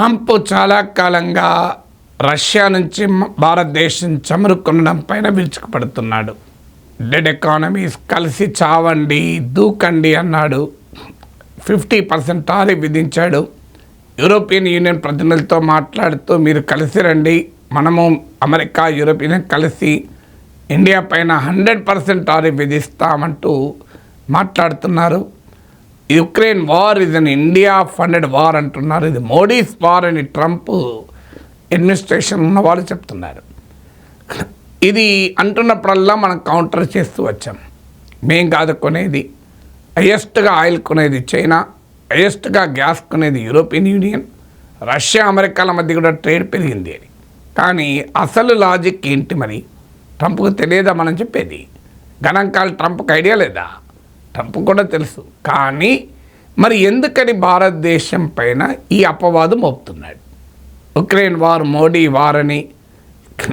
Trump చాలా కాలంగా Russia నుంచి భారతదేశం చమురుకొనడం పైన విరుచుకుపడుతున్నాడు. డెడ్ ఎకానమీస్ కలిసి చావండి దూకండి అన్నాడు. ఫిఫ్టీ పర్సెంట్ టారిఫ్ విధించాడు. యూరోపియన్ యూనియన్ ప్రతినిధులతో మాట్లాడుతూ మీరు కలిసి రండి. మనము అమెరికా యూరోపియన్ కలిసి ఇండియా పైన హండ్రెడ్ పర్సెంట్ టారిఫ్ విధిస్తామంటూ మాట్లాడుతున్నారు. Ukraine war is an India funded war అంటున్నారు. ఇది మోడీస్ వార్ అని ట్రంప్ అడ్మినిస్ట్రేషన్ ఉన్న వాళ్ళు చెప్తున్నారు. ఇది అంటున్నప్పుడల్లా మనం కౌంటర్ చేస్తూ వచ్చాం. మేం కాదు కొనేది. హయ్యెస్ట్గా ఆయిల్ కొనేది చైనా. హయ్యెస్ట్గా గ్యాస్ కొనేది యూరోపియన్ యూనియన్ రష్యా అమెరికాల మధ్య కూడా ట్రేడ్ పెరిగింది అని. కానీ అసలు లాజిక్ ఏంటి మరి? ట్రంప్కు తెలియదా మనం చెప్పేది? గణాంకాలు ట్రంప్కి ఐడియా లేదా? తప్పు కూడా తెలుసు. కానీ మరి ఎందుకని భారతదేశం పైన ఈ అపవాదం మోపుతున్నాడు? ఉక్రెయిన్ వార్ మోడీ వార్ అని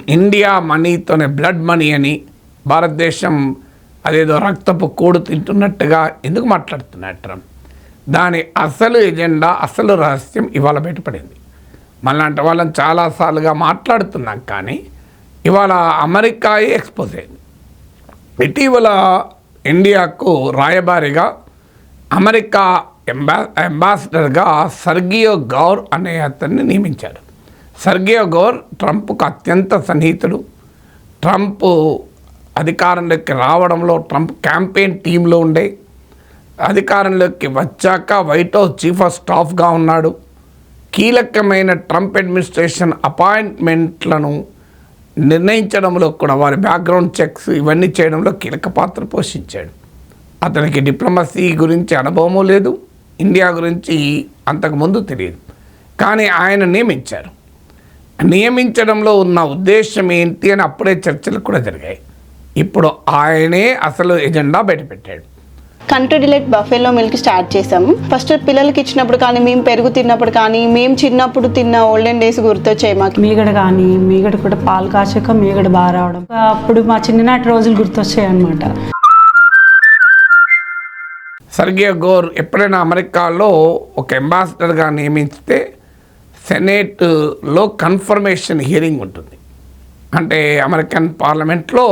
ఇండియా మనీతోనే బ్లడ్ మనీ అని భారతదేశం అదేదో రక్తపు కూడు తింటున్నట్టుగా ఎందుకు మాట్లాడుతున్నాడు ట్రంప్? దాని అసలు ఎజెండా అసలు రహస్యం ఇవాళ బయటపడింది. మళ్ళంటి వాళ్ళని చాలాసార్లుగా మాట్లాడుతున్నాం కానీ ఇవాళ అమెరికాయే ఎక్స్పోజ్ అయింది. ఇటీవల ఇండియాకు రాయబారిగా అమెరికా ఎంబా అంబాసిడర్గా సర్గియో గౌర్ అనే అతన్ని నియమించాడు సర్గియో గౌర్ ట్రంప్కు అత్యంత సన్నిహితుడు. ట్రంప్ అధికారంలోకి రావడంలో ట్రంప్ క్యాంపెయిన్ టీంలో ఉండే. అధికారంలోకి వచ్చాక వైట్ హౌస్ చీఫ్ ఆఫ్ స్టాఫ్గా ఉన్నాడు. కీలకమైన ట్రంప్ అడ్మినిస్ట్రేషన్ అపాయింట్మెంట్లను నిర్ణయించడంలో కూడా వారి బ్యాక్గ్రౌండ్ చెక్స్ ఇవన్నీ చేయడంలో కీలక పాత్ర పోషించాడు. అతనికి డిప్లొమసీ గురించి అనుభవము లేదు ఇండియా గురించి అంతకుముందు తెలియదు. కానీ ఆయన నియమించారు. నియమించడంలో ఉన్న ఉద్దేశం ఏంటి అని అప్పుడే చర్చలు కూడా జరిగాయి. ఇప్పుడు ఆయనే అసలు agenda బయటపెట్టాడు. Country delight buffalo milk start చేసాము ఫస్ట్ పిల్లలకి ఇచ్చినప్పుడు కానీ మేము పెరుగు తిన్నప్పుడు కానీ మేము చిన్నప్పుడు తిన్న ఓల్డెన్ డేస్ గుర్తొచ్చాయి మాకు. మీగడ కానీ మీగడ కూడా పాలు కాచాక మీగడ బాగా రావడం. అప్పుడు మా చిన్ననాటి రోజులు గుర్తొచ్చాయి అనమాట సర్గియో గోర్ ఎప్పుడైనా అమెరికాలో ఒక అంబాసిడర్గా నియమిస్తే సెనేట్లో కన్ఫర్మేషన్ హియరింగ్ ఉంటుంది. అంటే అమెరికన్ పార్లమెంట్లో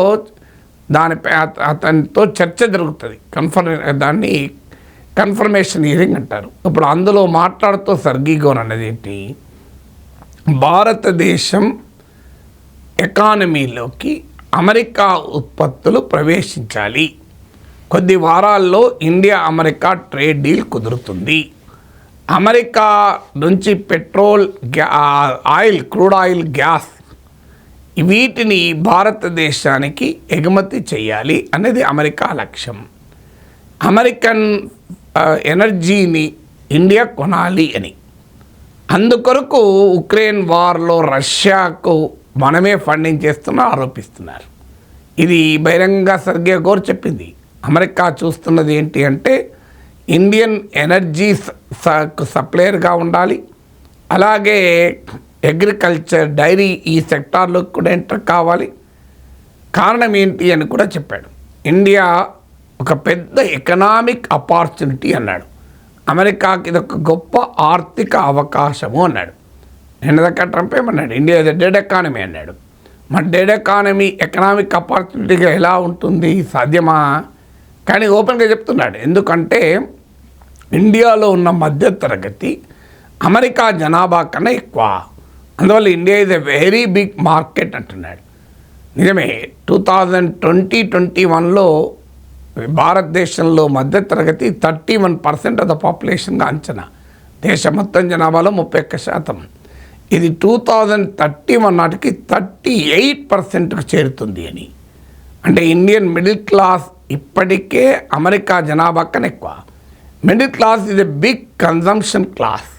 దానిపై అత- అతనితో చర్చ జరుగుతుంది. కన్ఫర్మ్ దాన్ని కన్ఫర్మేషన్ హియరింగ్ అంటారు. ఇప్పుడు అందులో మాట్లాడుతూ సర్గీగోన్ అనేది ఏంటి? భారతదేశం ఎకానమీలోకి అమెరికా ఉత్పత్తులు ప్రవేశించాలి. కొద్ది వారాల్లో ఇండియా అమెరికా ట్రేడ్ డీల్ కుదురుతుంది. అమెరికా నుంచి పెట్రోల్ గ్యా ఆయిల్ క్రూడ్ ఆయిల్ గ్యాస్ వీటిని భారతదేశానికి ఎగుమతి చేయాలి అనేది అమెరికా లక్ష్యం. అమెరికన్ ఎనర్జీని ఇండియా కొనాలి అని. అందుకొరకు ఉక్రెయిన్ వార్లో రష్యాకు మనమే ఫండింగ్ చేస్తున్నా ఆరోపిస్తున్నారు. ఇది బహిరంగ సర్గే గోర్ చెప్పింది. అమెరికా చూస్తున్నది ఏంటి అంటే ఇండియన్ ఎనర్జీ సప్లయర్గా ఉండాలి. అలాగే అగ్రికల్చర్ డైరీ ఈ సెక్టార్లో కూడా ఎంటర్ కావాలి. కారణం ఏంటి అని కూడా చెప్పాడు. ఇండియా ఒక పెద్ద ఎకనామిక్ ఆపర్చునిటీ అన్నాడు. అమెరికాకి ఇది ఒక గొప్ప ఆర్థిక అవకాశము అన్నాడు. నిన్నదక్క ట్రంప్ ఏమన్నాడు? ఇండియా ఇది డెడ్ ఎకానమీ అన్నాడు. మరి డెడ్ ఎకానమీ ఎకనామిక్ ఆపర్చునిటీగా ఎలా ఉంటుంది? సాధ్యమా? కానీ ఓపెన్గా చెప్తున్నాడు. ఎందుకంటే ఇండియాలో ఉన్న మధ్యతరగతి అమెరికా జనాభా కన్నా ఎక్కువ. అందువల్ల India is a very big market అంటున్నాడు. నిజమే టూ థౌజండ్ ట్వంటీ ట్వంటీ వన్లో భారతదేశంలో మధ్యతరగతి thirty one percent of the పాపులేషన్గా అంచనా. దేశం మొత్తం జనాభాలో ముప్పై ఒక్క శాతం. ఇది టూ థౌజండ్ థర్టీ వన్ నాటికి థర్టీ ఎయిట్ పర్సెంట్కి చేరుతుంది అని. అంటే ఇండియన్ మిడిల్ క్లాస్ ఇప్పటికే అమెరికా జనాభా కన్నా ఎక్కువ. మిడిల్ క్లాస్ ఇది బిగ్ కన్జంప్షన్ క్లాస్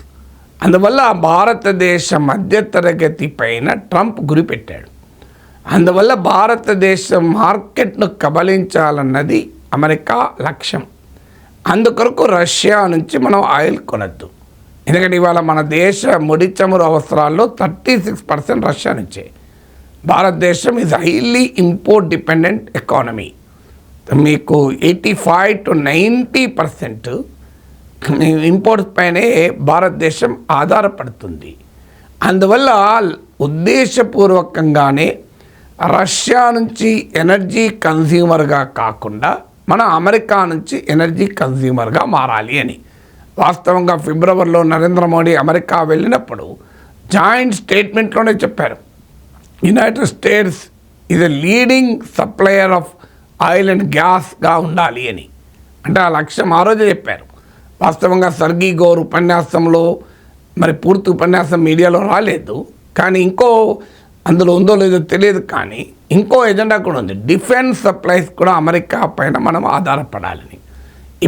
అందువల్ల భారతదేశ మధ్యతరగతి పైన ట్రంప్ గురిపెట్టాడు. అందువల్ల భారతదేశం మార్కెట్ను కబలించాలన్నది అమెరికా లక్ష్యం. అందుకొరకు రష్యా నుంచి మనం ఆయిల్ కొనద్దు. ఎందుకంటే ఇవాళ మన దేశ ముడి చమురు అవసరాల్లో థర్టీ సిక్స్ పర్సెంట్ రష్యా నుంచే. భారతదేశం is highly import dependent economy మీకు eighty five to ninety percent import పైనే భారతదేశం ఆధారపడుతుంది. అందువల్ల ఉద్దేశపూర్వకంగానే రష్యా నుంచి ఎనర్జీ కన్జ్యూమర్గా కాకుండా మన అమెరికా నుంచి ఎనర్జీ కన్జ్యూమర్గా మారాలి అని. వాస్తవంగా ఫిబ్రవరిలో నరేంద్ర మోడీ అమెరికా వెళ్ళినప్పుడు జాయింట్ స్టేట్మెంట్లోనే చెప్పారు. United States is a leading supplier of oil and గ్యాస్గా ఉండాలి అని. అంటే ఆ లక్ష్యం ఆ రోజే చెప్పారు. వాస్తవంగా సర్గీ గౌర్ ఉపన్యాసంలో మరి పూర్తి ఉపన్యాసం మీడియాలో రాలేదు. కానీ ఇంకో అందులో ఉందో లేదో తెలియదు కానీ ఇంకో ఎజెండా కూడా ఉంది. డిఫెన్స్ సప్లైస్ కూడా అమెరికా పైన మనం ఆధారపడాలని.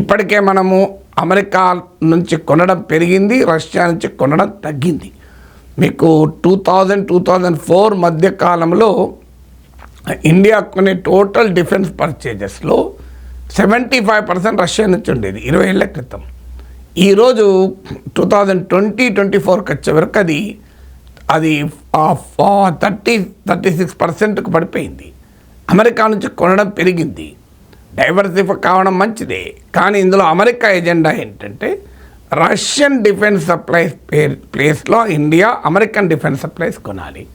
ఇప్పటికే మనము అమెరికా నుంచి కొనడం పెరిగింది రష్యా నుంచి కొనడం తగ్గింది. మీకు two thousand two thousand four మధ్య కాలంలో ఇండియా కొనే టోటల్ డిఫెన్స్ పర్చేజెస్లో సెవెంటీ ఫైవ్ పర్సెంట్ రష్యా నుంచి ఉండేది ఇరవై ఏళ్ళ క్రితం. ఈరోజు టూ థౌజండ్ ట్వంటీ ట్వంటీ ఫోర్కి వచ్చే వరకు అది అది థర్టీ థర్టీ సిక్స్ పర్సెంట్కి పడిపోయింది. అమెరికా నుంచి కొనడం పెరిగింది. డైవర్సిఫై కావడం మంచిదే. కానీ ఇందులో అమెరికా ఎజెండా ఏంటంటే రష్యన్ డిఫెన్స్ సప్లైస్ ప్లేస్లో ఇండియా అమెరికన్ డిఫెన్స్ సప్లైస్ కొనాలి.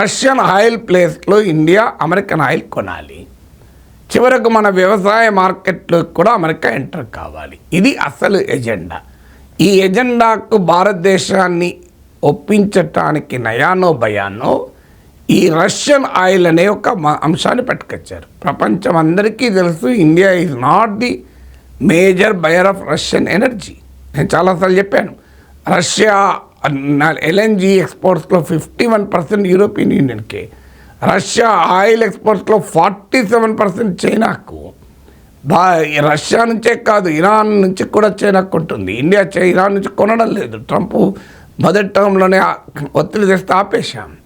రష్యన్ ఆయిల్ ప్లేస్లో ఇండియా అమెరికన్ ఆయిల్ కొనాలి. చివరకు మన వ్యవసాయ మార్కెట్లో కూడా అమెరికా ఎంటర్ కావాలి. ఇది అసలు ఎజెండా. ఈ ఎజెండాకు భారతదేశాన్ని ఒప్పించటానికి నయానో భయానో ఈ రష్యన్ ఆయిల్ అనే ఒక మ- అంశాన్ని పట్టుకొచ్చారు. ప్రపంచం అందరికీ తెలుసు India is not the major buyer of Russian energy. నేను చాలాసార్లు చెప్పాను. రష్యా ఎల్ఎన్జి ఎక్స్పోర్ట్స్లో ఫిఫ్టీ వన్ పర్సెంట్ యూరోపియన్ యూనియన్కే రష్యా ఆయిల్ ఎక్స్పోర్ట్స్లో ఫార్టీ సెవెన్ పర్సెంట్ చైనాకు బా రష్యా నుంచే కాదు ఇరాన్ నుంచి కూడా చైనాకు ఉంటుంది. ఇండియా చై- ఇరాన్ నుంచి కొనడం లేదు. ట్రంప్ మొదటి టర్మ్లోనే ఒత్తిడి తెస్తే ఆపేశాం.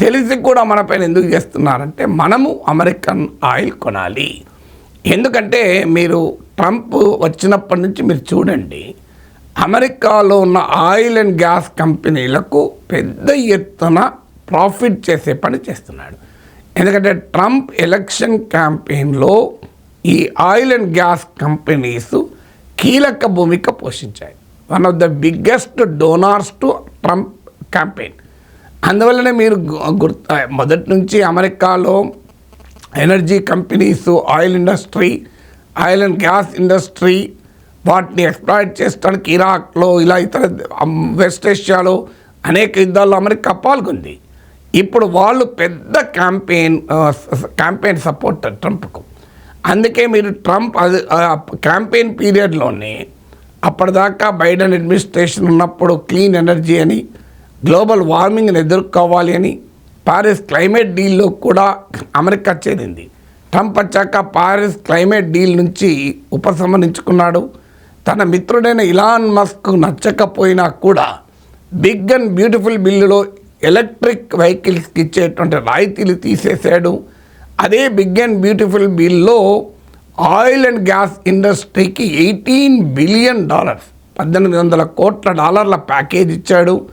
తెలిసి కూడా మనపైన ఎందుకు చేస్తున్నారంటే మనము అమెరికన్ ఆయిల్ కొనాలి. ఎందుకంటే మీరు ట్రంప్ వచ్చినప్పటి నుంచి మీరు చూడండి అమెరికాలో ఉన్న ఆయిల్ అండ్ గ్యాస్ కంపెనీలకు పెద్ద ఎత్తున ప్రాఫిట్ చేసే పని చేస్తున్నాడు. ఎందుకంటే ట్రంప్ ఎలక్షన్ క్యాంపెయిన్లో ఈ ఆయిల్ అండ్ గ్యాస్ కంపెనీస్ కీలక భూమిక పోషించాయి. One of the biggest donors to Trump campaign. అందువల్లనే మీరు గుర్త గుర్తు మొదటి నుంచి అమెరికాలో energy companies oil industry oil and gas industry వాటిని ఎక్స్ప్లాయిట్ చేసడానికి ఇరాక్లో ఇలా ఇతర వెస్ట్ ఏషియాలో అనేక యుద్ధాల్లో అమెరికా పాల్గొంది. ఇప్పుడు వాళ్ళు పెద్ద క్యాంపెయిన్ క్యాంపెయిన్ సపోర్ట్ ట్రంప్కు. అందుకే మీరు ట్రంప్ అది క్యాంపెయిన్ పీరియడ్లోనే అప్పటిదాకా బైడెన్ అడ్మినిస్ట్రేషన్ ఉన్నప్పుడు క్లీన్ ఎనర్జీ అని గ్లోబల్ వార్మింగ్ని ఎదుర్కోవాలి అని పారిస్ క్లైమేట్ డీల్లో కూడా అమెరికా చేరింది. ట్రంప్ వచ్చాక పారిస్ క్లైమేట్ డీల్ నుంచి ఉపసంహరించుకున్నాడు. తన మిత్రుడైన ఇలాన్ మస్క్ నచ్చకపోయినా కూడా బిగ్ అండ్ బ్యూటిఫుల్ బిల్లులో ఎలక్ట్రిక్ వెహికల్స్కి ఇచ్చేటువంటి రాయితీలు తీసేశాడు. అదే బిగ్ అండ్ బ్యూటిఫుల్ బిల్లో ఆయిల్ అండ్ గ్యాస్ ఇండస్ట్రీకి ఎయిటీన్ బిలియన్ డాలర్స్ పద్దెనిమిది వందల కోట్ల డాలర్ల ప్యాకేజ్ ఇచ్చాడు.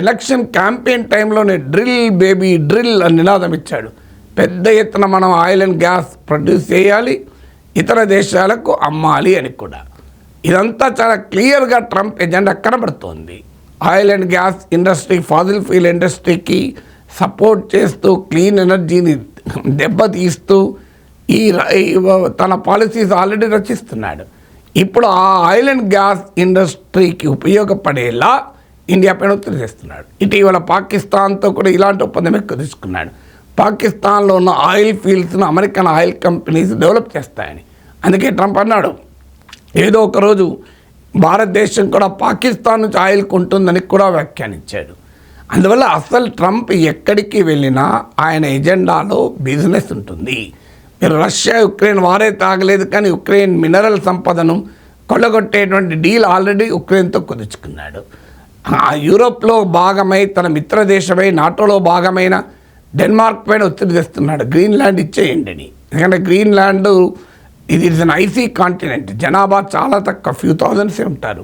ఎలక్షన్ క్యాంపెయిన్ టైంలోనే డ్రిల్ బేబీ డ్రిల్ అని నినాదం ఇచ్చాడు. పెద్ద ఎత్తున మనం ఆయిల్ అండ్ గ్యాస్ ప్రొడ్యూస్ చేయాలి ఇతర దేశాలకు అమ్మాలి అని కూడా. ఇదంతా చాలా క్లియర్గా ట్రంప్ ఎజెండా కనబడుతోంది. Oil and gas industry fossil fuel ఇండస్ట్రీకి సపోర్ట్ చేస్తూ క్లీన్ ఎనర్జీని దెబ్బతీస్తూ ఈ తన పాలసీస్ ఆల్రెడీ రచిస్తున్నాడు. ఇప్పుడు ఆ ఆయిల్ అండ్ గ్యాస్ ఇండస్ట్రీకి ఉపయోగపడేలా ఇండియా పైన ఒత్తిడి చేస్తున్నాడు ఇటీవల పాకిస్తాన్తో కూడా ఇలాంటి ఒప్పందం ఎక్కువ తీసుకున్నాడు. పాకిస్తాన్లో ఉన్న ఆయిల్ ఫీల్డ్స్ను అమెరికన్ ఆయిల్ కంపెనీస్ డెవలప్ చేస్తాయని. అందుకే ట్రంప్ అన్నాడు ఏదో ఒక రోజు భారతదేశం కూడా పాకిస్తాన్ నుంచి ఆయిల్ కొంటుందని కూడా వ్యాఖ్యానించాడు. అందువల్ల అసలు ట్రంప్ ఎక్కడికి వెళ్ళినా ఆయన ఎజెండాలో బిజినెస్ ఉంటుంది. మీరు రష్యా ఉక్రెయిన్ వారే తాగలేదు కానీ ఉక్రెయిన్ మినరల్ సంపదను కొల్లగొట్టేటువంటి డీల్ ఆల్రెడీ ఉక్రెయిన్తో కుదుర్చుకున్నాడు. ఆ యూరోప్లో భాగమై తన మిత్ర దేశమై నాటోలో భాగమైన డెన్మార్క్ పైన ఒత్తిడి తెస్తున్నాడు. గ్రీన్లాండ్ ఇచ్చేయండి అని. ఎందుకంటే గ్రీన్లాండ్ ఇది ఇస్ అన్ ఐసీ కాంటినెంట్ జనాభా చాలా తక్కువ. ఫ్యూ థౌజండ్సే ఉంటారు.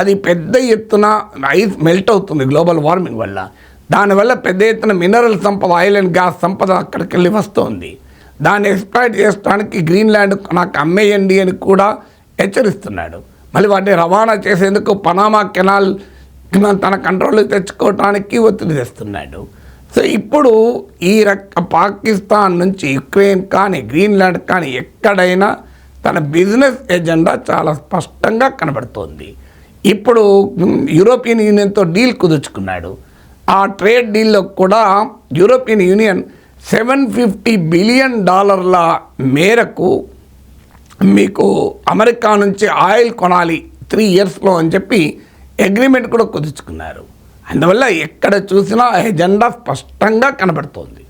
అది పెద్ద ఎత్తున ఐస్ మెల్ట్ అవుతుంది గ్లోబల్ వార్మింగ్ వల్ల. దానివల్ల పెద్ద ఎత్తున మినరల్ సంపద ఆయిల్ అండ్ గ్యాస్ సంపద అక్కడికి వెళ్ళి వస్తుంది. దాన్ని ఎక్స్ప్లాయిట్ చేయడానికి గ్రీన్లాండ్ నాకు అమ్మేయండి అని కూడా హెచ్చరిస్తున్నాడు. మళ్ళీ వాటిని రవాణా చేసేందుకు పనామా కెనాల్ తన కంట్రోల్ తెచ్చుకోవటానికి ఒత్తిడి తెస్తున్నాడు. సో ఇప్పుడు ఈ రక పాకిస్తాన్ నుంచి యుక్రెయిన్ కానీ గ్రీన్లాండ్ కానీ ఎక్కడైనా తన బిజినెస్ ఎజెండా చాలా స్పష్టంగా కనబడుతోంది. ఇప్పుడు యూరోపియన్ యూనియన్తో డీల్ కుదుర్చుకున్నాడు. ఆ ట్రేడ్ డీల్లో కూడా European union seven fifty billion డాలర్ల మేరకు మీకు అమెరికా నుంచి ఆయిల్ కొనాలి త్రీ ఇయర్స్లో అని చెప్పి అగ్రిమెంట్ కూడా కుదుర్చుకున్నారు. అందువల్ల ఎక్కడ చూసినా ఎజెండా స్పష్టంగా కనబడుతోంది.